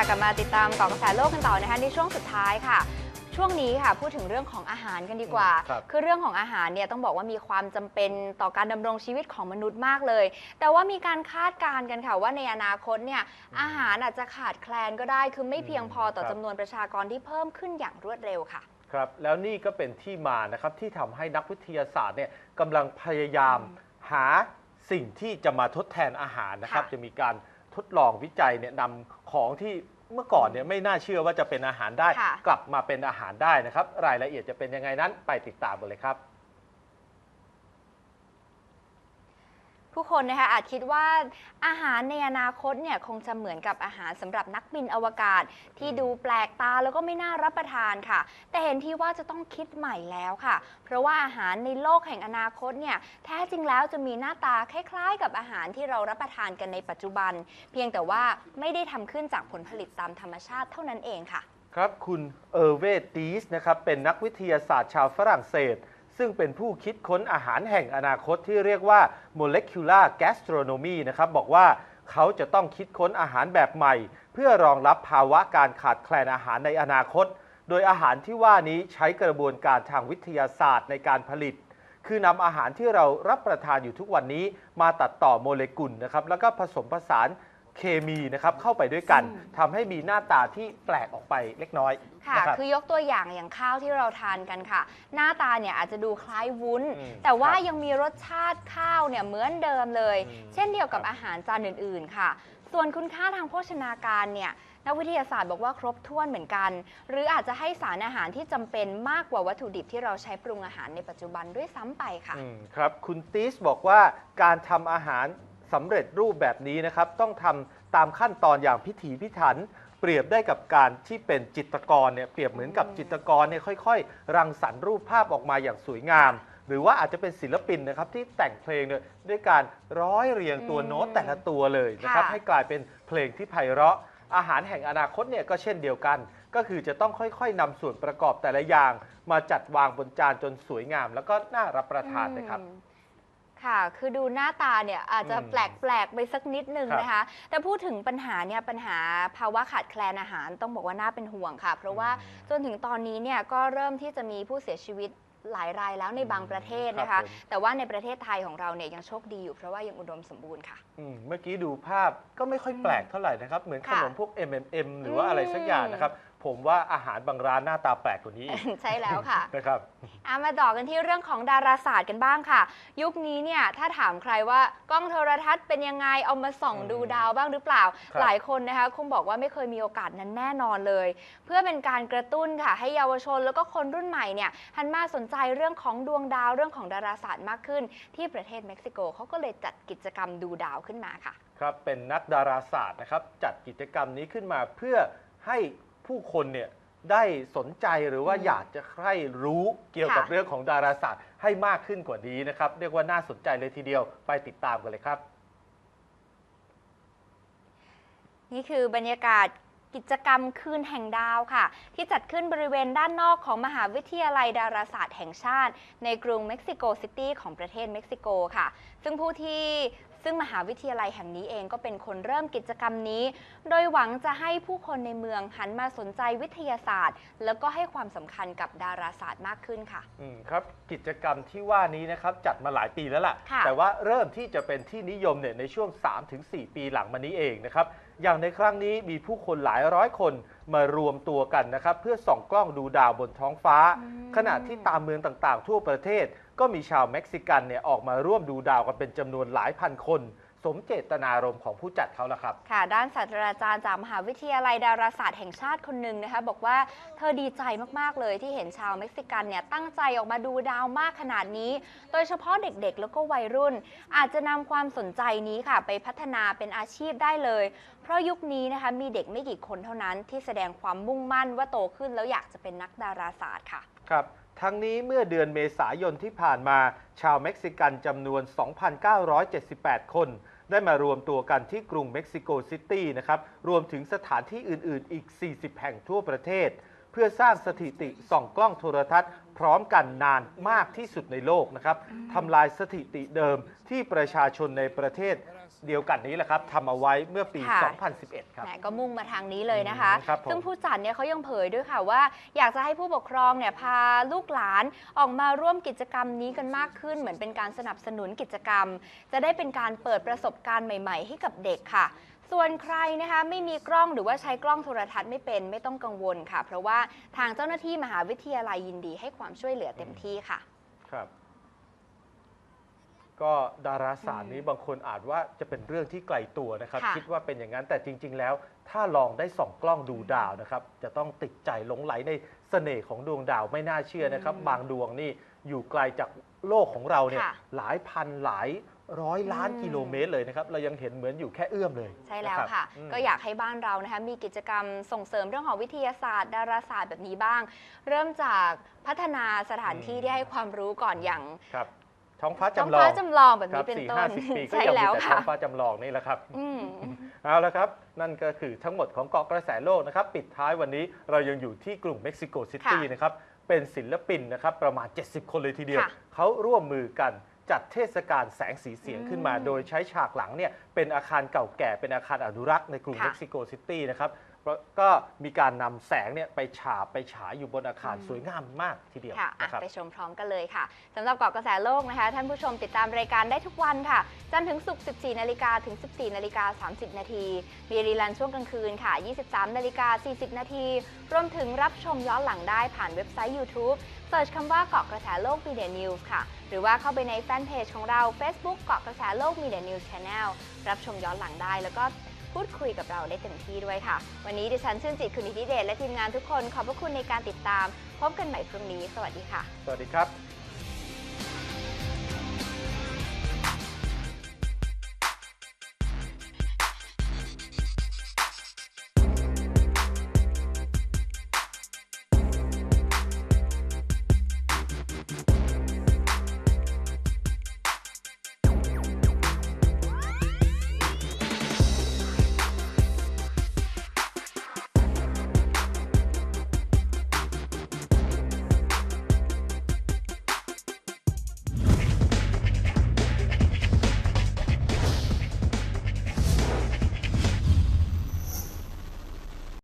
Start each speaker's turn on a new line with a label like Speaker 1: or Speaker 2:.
Speaker 1: ค่ะกลับมาติดตามเกาะกระแสโลกกันต่อนะคะในช่วงสุดท้ายค่ะ ช่วงนี้ค่ะพูดถึงเรื่องของอาหารกันดีกว่า
Speaker 2: ครับ
Speaker 1: คือเรื่องของอาหารเนี่ยต้องบอกว่ามีความจำเป็นต่อการดำรงชีวิตของมนุษย์มากเลย แต่ว่ามีการคาดการณ์กันค่ะว่าในอนาคตเนี่ยอาหารอาจจะขาดแคลนก็ได้ คือไม่เพียงพอต่อ
Speaker 2: ครับ
Speaker 1: จำนวนประชากรที่เพิ่มขึ้นอย่างรวดเร็วค่ะ
Speaker 2: ครับแล้วนี่ก็เป็นที่มานะครับที่ทำให้นักวิทยาศาสตร์เนี่ยกำลังพยายามหาสิ่งที่จะมาทดแทนอาหารนะครับ
Speaker 1: ค่ะ
Speaker 2: จะมีการทดลองวิจัยเนี่ยนำของที่ เมื่อก่อนเนี่ยไม่น่าเชื่อว่าจะเป็นอาหารได้
Speaker 1: ค่ะ
Speaker 2: กลับมาเป็นอาหารได้นะครับ รายละเอียดจะเป็นยังไงนั้นไปติดตามกันเลยครับ
Speaker 1: ผู้คนนะคะอาจคิดว่าอาหารในอนาคตเนี่ยคงจะเหมือนกับอาหารสำหรับนักบินอวกาศ ที่ดูแปลกตาแล้วก็ไม่น่ารับประทานค่ะ แต่เห็นที่ว่าจะต้องคิดใหม่แล้วค่ะ เพราะว่าอาหารในโลกแห่งอนาคตเนี่ยแท้จริงแล้วจะมีหน้าตาคล้ายๆ กับอาหารที่เรารับประทานกันในปัจจุบัน เพียงแต่ว่าไม่ได้ทำขึ้นจากผลผลิตตามธรรมชาติเท่านั้นเองค่ะ
Speaker 2: ครับคุณเออร์เวตีสนะครับเป็นนักวิทยาศาสตร์ชาวฝรั่งเศส ซึ่งเป็นผู้คิดค้นอาหารแห่งอนาคตที่เรียกว่า molecular gastronomy นะครับบอกว่าเขาจะต้องคิดค้นอาหารแบบใหม่ เพื่อรองรับภาวะการขาดแคลนอาหารในอนาคต โดยอาหารที่ว่านี้ใช้กระบวนการทางวิทยาศาสตร์ในการผลิต คือนำอาหารที่เรารับประทานอยู่ทุกวันนี้ มาตัดต่อโมเลกุลนะครับแล้วก็ผสมผสาน เคมีนะครับเข้าไปด้วยกัน
Speaker 1: อืม
Speaker 2: ทำให้มีหน้าตาที่แปลกออกไปเล็กน้อย
Speaker 1: ค่ะ
Speaker 2: นะครับ
Speaker 1: คือยกตัวอย่างอย่างข้าวที่เราทานกันค่ะ หน้าตาเนี่ยอาจจะดูคล้ายวุ้น
Speaker 2: อืม
Speaker 1: แต่ว่า
Speaker 2: ครับ
Speaker 1: ยังมีรสชาติข้าวเนี่ยเหมือนเดิมเลย
Speaker 2: อืม
Speaker 1: เช่นเดียวกับ
Speaker 2: ครับ
Speaker 1: อาหารจานอื่นๆค่ะ ส่วนคุณค่าทางโภชนาการเนี่ยนักวิทยาศาสตร์บอกว่าครบถ้วนเหมือนกัน หรืออาจจะให้สารอาหารที่จำเป็นมากกว่าวัตถุดิบที่เราใช้ปรุงอาหารในปัจจุบันด้วยซ้ำไปค่ะ
Speaker 2: อืมครับ คุณติสบอกว่าการทำอาหาร สำเร็จรูปแบบนี้นะครับ ต้องทำตามขั้นตอนอย่างพิถีพิถัน เปรียบได้กับการที่เป็นจิตรกรเนี่ยเปรียบเหมือนกับจิตรกรเนี่ยค่อย ๆ รังสรรค์รูปภาพออกมาอย่างสวยงาม หรือว่าอาจจะเป็นศิลปินนะครับที่แต่งเพลงเนี่ยด้วยการร้อยเรียงตัว
Speaker 1: อืม
Speaker 2: โน้ตแต่ละตัวเลยนะครับ
Speaker 1: ค่ะ
Speaker 2: ให้กลายเป็นเพลงที่ไพเราะ อาหารแห่งอนาคตเนี่ยก็เช่นเดียวกัน ก็คือจะต้องค่อยๆนำส่วนประกอบแต่ละอย่าง มาจัดวางบนจานจนสวยงาม แล้วก็น่ารับประทานนะครับ
Speaker 1: อืม ค่ะ คือดูหน้าตาเนี่ยอาจจะ
Speaker 2: อืม
Speaker 1: แปลกๆไปสักนิดนึง
Speaker 2: ครับ
Speaker 1: นะคะ แต่พูดถึงปัญหาเนี่ยปัญหาภาวะขาดแคลนอาหารต้องบอกว่าน่าเป็นห่วงค่ะ เพราะว่าจนถึงตอนนี้เนี่ยก็เริ่มที่จะมีผู้เสียชีวิตหลายรายแล้วในบางประเทศนะ
Speaker 2: ครั
Speaker 1: คะ
Speaker 2: บผม
Speaker 1: แต่ว่าในประเทศไทยของเราเนี่ยยังโชคดีอยู่เพราะว่ายังอุดมสมบูรณ์ค่ะ
Speaker 2: อืมเมื่อกี้ดูภาพก็ไม่ค่อยแปลกเท่าไหร่นะครับ เหมือนข
Speaker 1: ค่ะ
Speaker 2: นมพวก M&M หรือว่าอะไรสักอย่าง
Speaker 1: อืม
Speaker 2: นะครับ ผมว่าอาหารบางร้านหน้าตาแปลกกว่านี้อีก
Speaker 1: ใช่แล้วค่ะ
Speaker 2: นะครับ
Speaker 1: อามาต่อกันที่เรื่องของดาราศาสตร์กันบ้างค่ะ ยุคนี้เนี่ยถ้าถามใครว่ากล้องโทรทัศน์เป็นยังไงเอามาส่อง
Speaker 2: อืม
Speaker 1: ดูดาวบ้างหรือเปล่า
Speaker 2: ครับ
Speaker 1: หลายคนนะคะคงบอกว่าไม่เคยมีโอกาสนั้นแน่นอนเลย เพื่อเป็นการกระตุ้นค่ะ ให้เยาวชนแล้วก็คนรุ่นใหม่เนี่ยหันมาสนใจเรื่องของดวงดาวเรื่องของดาราศาสตร์มากขึ้น ที่ประเทศเม็กซิโกเขาก็เลยจัดกิจกรรมดูดาวขึ้นมาค่ะ
Speaker 2: ครับเป็นนักดาราศาสตร์นะครับ จัดกิจกรรมนี้ขึ้นมาเพื่อให้ ผู้คนเนี่ยได้สนใจหรือว่า
Speaker 1: อืม
Speaker 2: อยากจะใคร่รู้เกี่ยวกับ
Speaker 1: ค่ะ
Speaker 2: เรื่องของดาราศาสตร์ให้มากขึ้นกว่านี้นะครับ เรียกว่าน่าสนใจเลยทีเดียวไปติดตามกันเลยครับ
Speaker 1: นี่คือบรรยากาศกิจกรรมคืนแห่งดาวค่ะ ที่จัดขึ้นบริเวณด้านนอกของมหาวิทยาลัยดาราศาสตร์แห่งชาติ ในกรุงเม็กซิโกซิตี้ของประเทศเม็กซิโกค่ะ ซึ่งผู้ที่ ซึ่งมหาวิทยาลัยแห่งนี้เองก็เป็นคนเริ่มกิจกรรมนี้ โดยหวังจะให้ผู้คนในเมืองหันมาสนใจวิทยาศาสตร์ แล้วก็ให้ความสำคัญกับดาราศาสตร์มากขึ้นค่ะ
Speaker 2: อืมครับกิจกรรมที่ว่านี้นะครับจัดมาหลายปีแล้วล่ะ
Speaker 1: ค่ะ
Speaker 2: แต่ว่าเริ่มที่จะเป็นที่นิยมเนี่ยในช่วง 3-4 ปีหลังมานี้เองนะครับ อย่างในครั้งนี้มีผู้คนหลายร้อยคนมารวมตัวกันนะครับ เพื่อส่องกล้องดูดาวบนท้องฟ้า
Speaker 1: อืม
Speaker 2: ขณะที่ตามเมืองต่างๆ ทั่วประเทศ ก็มีชาวเม็กซิกันเนี่ยออกมาร่วมดูดาวกันเป็นจำนวนหลายพันคน สมเจตนารมณ์ของผู้จัดเขาละครับ
Speaker 1: ค่ะ ด้านศาสตราจารย์จากมหาวิทยาลัยดาราศาสตร์แห่งชาติคนหนึ่งนะคะ บอกว่าเธอดีใจมากๆเลยที่เห็นชาวเม็กซิกันเนี่ยตั้งใจออกมาดูดาวมากขนาดนี้ โดยเฉพาะเด็กๆ แล้วก็วัยรุ่น อาจจะนำความสนใจนี้ค่ะ ไปพัฒนาเป็นอาชีพได้เลย เพราะยุคนี้นะคะมีเด็กไม่กี่คนเท่านั้นที่แสดงความมุ่งมั่นว่าโตขึ้นแล้วอยากจะเป็นนักดาราศาสตร์ค่ะ
Speaker 2: ครับ ทั้งนี้เมื่อเดือนเมษายนที่ผ่านมา ชาวเม็กซิกันจำนวน 2,978 คน ได้มารวมตัวกันที่กรุงเม็กซิโกซิตี้นะครับ รวมถึงสถานที่อื่น ๆ อีก 40 แห่งทั่วประเทศ เพื่อสร้างสถิติส่องกล้องโทรทัศน์ พร้อมกันนานมากที่สุดในโลกนะครับทำลายสถิติเดิมที่ประชาชนในประเทศ เดียวกันนี้แหละครับทำเอาไว้เมื่อปี
Speaker 1: ค่ะ
Speaker 2: 2011 ครับ
Speaker 1: แหมก็มุ่งมาทางนี้เลยนะคะ
Speaker 2: อืมครับผม
Speaker 1: ซึ่งผู้จัดเนี่ยเขายังเผยด้วยค่ะว่า อยากจะให้ผู้ปกครองเนี่ยพาลูกหลานออกมาร่วมกิจกรรมนี้กันมากขึ้น เหมือนเป็นการสนับสนุนกิจกรรม จะได้เป็นการเปิดประสบการณ์ใหม่ ๆ ให้กับเด็กค่ะ ส่วนใครนะคะไม่มีกล้องหรือว่าใช้กล้องโทรทัศน์ไม่เป็นไม่ต้องกังวลค่ะ เพราะว่าทางเจ้าหน้าที่มหาวิทยาลัยยินดีให้ความช่วยเหลือเต็มที่ค่ะ
Speaker 2: ครับ ก็ดาราศาสตร์นี้บางคนอาจว่าจะเป็นเรื่องที่ไกลตัวนะครับ
Speaker 1: ค่ะ
Speaker 2: คิดว่าเป็นอย่างนั้นแต่จริง ๆ แล้ว ถ้าลองได้ส่องกล้องดูดาวนะครับ จะต้องติดใจหลงไหลในเสน่ห์ของดวงดาวไม่น่าเชื่อนะครับ
Speaker 1: อืม
Speaker 2: บางดวงนี่อยู่ไกลจากโลกของเราเนี่ย
Speaker 1: ค่ะ
Speaker 2: หลายพันหลายร้อยล้าน
Speaker 1: อืม
Speaker 2: กิโลเมตรเลยนะครับ เรายังเห็นเหมือนอยู่แค่เอื้อมเลย
Speaker 1: ใช่แล้ว
Speaker 2: นรับ
Speaker 1: ค่ะ
Speaker 2: อืม
Speaker 1: ก็อยากให้บ้านเรานะคะมีกิจกรรมส่งเสริมเรื่องของวิทยาศาสตร์ ดาราศาสตร์แบบนี้บ้าง เริ่มจากพัฒนาสถานที่
Speaker 2: อืม
Speaker 1: ที่ให้ความรู้ก่อนอย่าง
Speaker 2: ครับ ท้องฟ้า
Speaker 1: ท้อง
Speaker 2: จำลอ
Speaker 1: ฟ้างจำลองแบบ
Speaker 2: ครั
Speaker 1: นี้เป็น
Speaker 2: สี่
Speaker 1: ต้
Speaker 2: ห้านสิบปีก็
Speaker 1: ใช่
Speaker 2: ยังมี
Speaker 1: แล้ว
Speaker 2: แต่ท้
Speaker 1: ค่ะ
Speaker 2: องฟ้าจำลองนี่แหละครับ
Speaker 1: อืม
Speaker 2: เอาละครับ นั่นก็คือทั้งหมดของเกาะกระแสโลกนะครับ ปิดท้ายวันนี้เรายังอยู่ที่กรุงเม็กซิโกซิตี้
Speaker 1: ค่ะ
Speaker 2: นะครับ เป็นศิลปินนะครับประมาณ 70 คนเลยทีเดียว
Speaker 1: ค่ะ
Speaker 2: เขาร่วมมือกันจัดเทศกาลแสงสีเสียง
Speaker 1: อืม
Speaker 2: ขึ้นมา โดยใช้ฉากหลังเนี่ยเป็นอาคารเก่าแก่เป็นอาคารอนุรักษ์ในกรุง
Speaker 1: ค่ะ
Speaker 2: เม็กซิโกซิตี้นะครับ แล้วก็มีการนำแสงเนี่ยไปฉาบไปฉายอยู่บนอาคาร
Speaker 1: อืม
Speaker 2: สวยงามมากทีเดียว
Speaker 1: ค่ะอะ
Speaker 2: นะครับ
Speaker 1: ไปชมพร้อมกันเลยค่ะสำหรับเกาะกระแสโลกนะคะ ท่านผู้ชมติดตามรายการได้ทุกวันค่ะ จันทร์ถึงศุกร์ 14 นาฬิกาถึง 14 นาฬิกา 30 นาที มีรีลันช่วงกลางคืนค่ะ 23 นาฬิกา 40 นาที รวมถึงรับชมย้อนหลังได้ผ่านเว็บไซต์ YouTube เสิร์ชคำว่าเกาะกระแสโลก Media News ค่ะ หรือว่าเข้าไปในแฟนเพจของเรา Facebook เกาะกระแสโลก Media News Channel รับชมย้อนหลังได้ แล้วก็ พูดคุยกับเราได้เต็มที่ด้วยค่ะ วันนี้ดิฉันชื่นจิตคุณอิทธิเดชและทีมงานทุกคนขอบพระคุณในการติดตาม พบกันใหม่พรุ่งนี้ สวัสดีค่ะ
Speaker 2: สวัสดีครับ